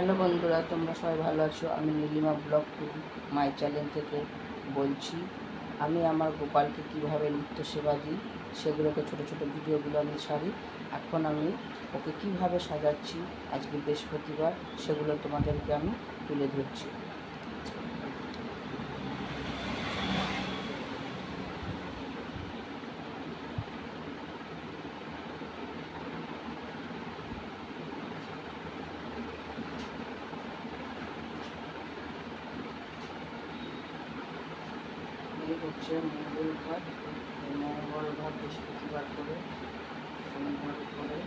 Hello বন্ধুরা, তোমরা সবাই ভালো আছো? আমি Nilima blog to my channel থেকে বলছি, আমি আমার গোপালকে কীভাবে নিত্য সেবা দিই, সেগুলোকে ছোটো ছোটো ভিডিওগুলো আমি ছাড়ি। এখন আমি ওকে কীভাবে সাজাচ্ছি, আজকে বৃহস্পতিবার, সেগুলো তোমাদেরকে আমি তুলে ধরছি। এই হচ্ছে মঙ্গল ঘাট এই মঙ্গল ঘাট বৃহস্পতিবার করে সোমবার করে।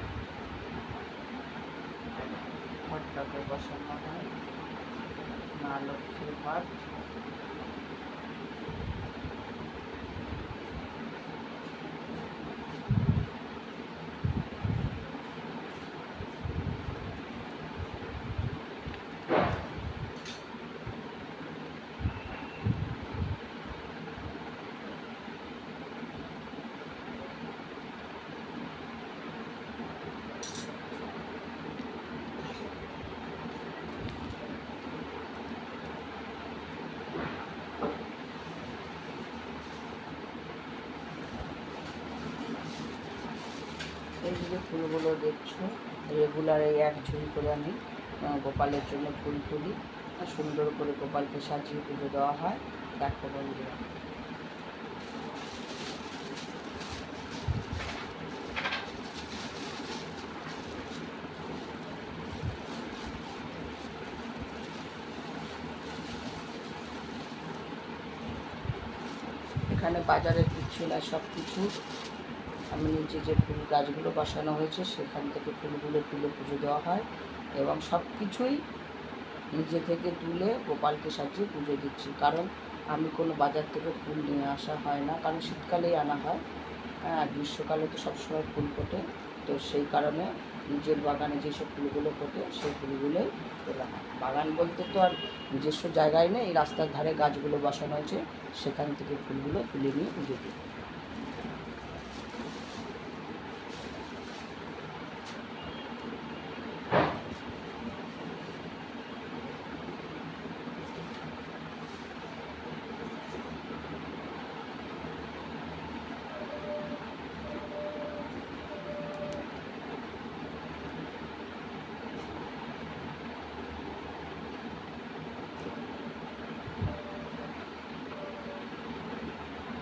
ঘরটাকে বসানো হয়। মা লক্ষ্মীর ঘাট এই যে ফুলগুলো দেখছ রেগুলার এই এক ঝুড়ি করে আমি গোপালের জন্য ফুল তুলি। সুন্দর করে গোপালকে সাজিয়ে পুজো দেওয়া হয়। দেখো বন্ধুরা। এখানে বাজারের কিছু না সব কিছু আমি নিচে যে ফুল গাছগুলো বসানো হয়েছে, সেখান থেকে ফুলগুলো তুলে পুজো দেওয়া হয় এবং সব কিছুই নিজে থেকে তুলে গোপালকে সাজিয়ে পুজো দিচ্ছি। কারণ আমি কোনো বাজার থেকে ফুল নিয়ে আসা হয় না, কারণ শীতকালেই আনা হয়। হ্যাঁ গ্রীষ্মকালে তো সবসময় ফুল ফোটে। তো সেই কারণে নিজের বাগানে যেসব ফুলগুলো ফোটে, সেই ফুলগুলোই তোলা হয়। বাগান বলতে তো আর নিজস্ব জায়গায় নেই, রাস্তার ধারে গাছগুলো বসানো হয়েছে, সেখান থেকে ফুলগুলো তুলে নিয়ে পুজো দিই।